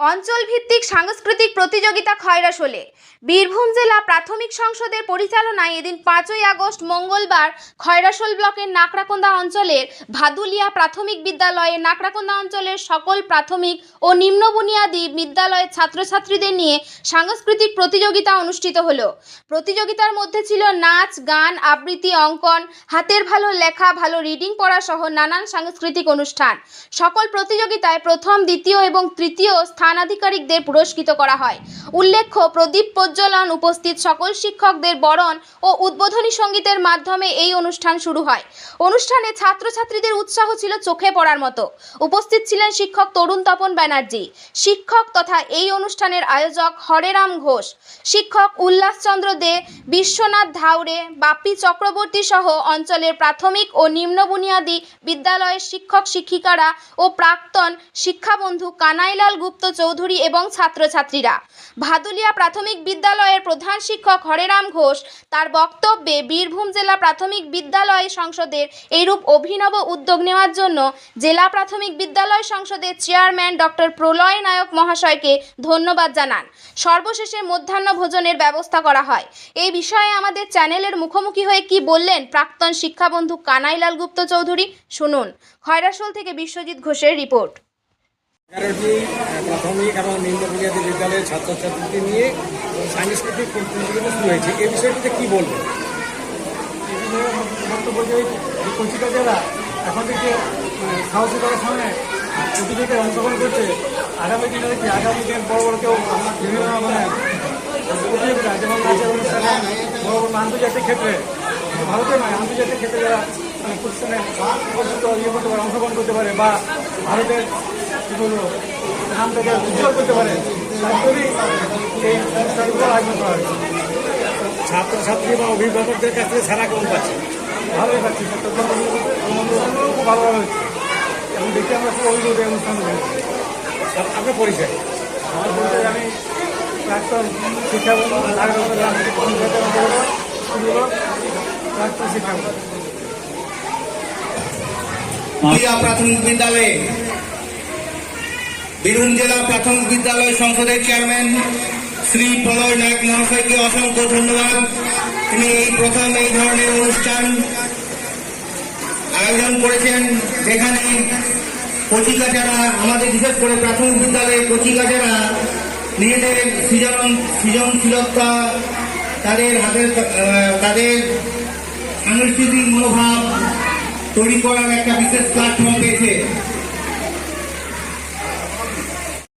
অঞ্চল ভিত্তিক সাংস্কৃতিক প্রতিযোগিতা খয়রাশোলে। বীরভূম জেলা প্রাথমিক সংসদের পরিচালনায় এদিন পাঁচই আগস্ট মঙ্গলবার খয়রাশোল ব্লকের নাকড়াকোন্দা অঞ্চলের ভাদুলিয়া প্রাথমিক বিদ্যালয়ে নাকড়াকোন্দা অঞ্চলের সকল প্রাথমিক ও নিম্ন বুনিয়াদী বিদ্যালয়ের ছাত্রছাত্রীদের নিয়ে সাংস্কৃতিক প্রতিযোগিতা অনুষ্ঠিত হলো। প্রতিযোগিতার মধ্যে ছিল নাচ, গান, আবৃত্তি, অঙ্কন, হাতের ভালো লেখা, ভালো রিডিং পড়া সহ নানান সাংস্কৃতিক অনুষ্ঠান। সকল প্রতিযোগিতায় প্রথম, দ্বিতীয় এবং তৃতীয় স্থানাধিকারীদের পুরস্কৃত করা হয়। উল্লেখ্য, প্রদীপ প্রজ্বলন উপস্থিত সকল শিক্ষকদের বরণ ও উদ্বোধনী সঙ্গীতের মাধ্যমে এই অনুষ্ঠান শুরু হয়। অনুষ্ঠানে ছাত্রছাত্রীদের উৎসাহ ছিল চোখে পড়ার মতো। উপস্থিত ছিলেন শিক্ষক তরুণ তপন ব্যানার্জি, শিক্ষক তথা এই অনুষ্ঠানের আয়োজক হরেরাম ঘোষ, শিক্ষক উল্লাসচন্দ্র দে, বিশ্বনাথ ধাউরে বাপ্পি চক্রবর্তী সহ অঞ্চলের প্রাথমিক ও নিম্ন বুনিয়াদী বিদ্যালয়ের শিক্ষক শিক্ষিকারা ও প্রাক্তন শিক্ষাবন্ধু কানাইলাল গুপ্ত চৌধুরী এবং ছাত্রছাত্রীরা। ভাদুলিয়া প্রাথমিক বিদ্যালয়ের প্রধান শিক্ষক হরেরাম ঘোষ তার বক্তব্যে বীরভূম জেলা প্রাথমিক বিদ্যালয় সংসদের এইরূপ অভিনব উদ্যোগ নেওয়ার জন্য জেলা প্রাথমিক বিদ্যালয় সংসদের চেয়ারম্যান ডক্টর প্রলয় নায়ক মহাশয়কে ধন্যবাদ জানান। সর্বশেষে মধ্যাহ্ন ভোজনের ব্যবস্থা করা হয়। এই বিষয়ে আমাদের চ্যানেলের মুখোমুখি হয়ে কি বললেন প্রাক্তন শিক্ষাবন্ধু কানাইলাল গুপ্ত চৌধুরী? শুনুন। খয়রাসোল থেকে বিশ্বজিৎ ঘোষের রিপোর্ট। এগারোটি প্রাথমিক এবং নিম্ন বুনিয়াদী বিদ্যালয়ের ছাত্রছাত্রীকে নিয়ে সাংস্কৃতিক প্রতিযোগিতা শুরু হয়েছে। এই বিষয়টিতে কি বলবেন বক্তব্য যে কচিকাচারা এখন থেকে সাহসিকতার সঙ্গে প্রতিযোগিতায় অংশগ্রহণ করছে আগামী দিনে দেখি আগামী দিন বড় বড় কেউ বিভিন্ন মানে প্রতিযোগিতা যেমন নাচের অনুষ্ঠানে বড় বড় আন্তর্জাতিক ক্ষেত্রে ভারতে নয় আন্তর্জাতিক ক্ষেত্রে যারা ইয়ে করতে পারে অংশগ্রহণ করতে পারে বা ভারতের কী বলব নামটাকে উজ্জ্বল করতে পারে তার জন্যই এই অনুষ্ঠানগুলো আয়োজন করা হয়েছে। ছাত্রছাত্রী বা অভিভাবকদের কাছ থেকে সারা কেমন পাচ্ছে ভালোই পাচ্ছি খুব ভালো ভালো হচ্ছে। এবং দেখি আমরা খুব অভিযোগ অনুষ্ঠান আপ- আপনার পরিচয়? আমার বলতে আমি প্রাক্তন শিক্ষাবন্ধু প্রাক্তন শিক্ষাবন্ধু ক্রিয়া প্রাথমিক বিদ্যালয়ে। বীরভূম জেলা প্রাথমিক বিদ্যালয় সংসদের চেয়ারম্যান শ্রী প্রলয় নায়ক মহাশয়কে অসংখ্য ধন্যবাদ। তিনি এই প্রথম এই ধরনের অনুষ্ঠান আয়োজন করেছেন, যেখানে কচিকাচারা, আমাদের বিশেষ করে প্রাথমিক বিদ্যালয়ে কচিকাচারা, নিজেদের সৃজন সৃজনশীলতা, তাদের হাতের তাদের সাংস্কৃতিক মনোভাব তৈরি করার একটা বিশেষ প্ল্যাটফর্ম পেয়েছে।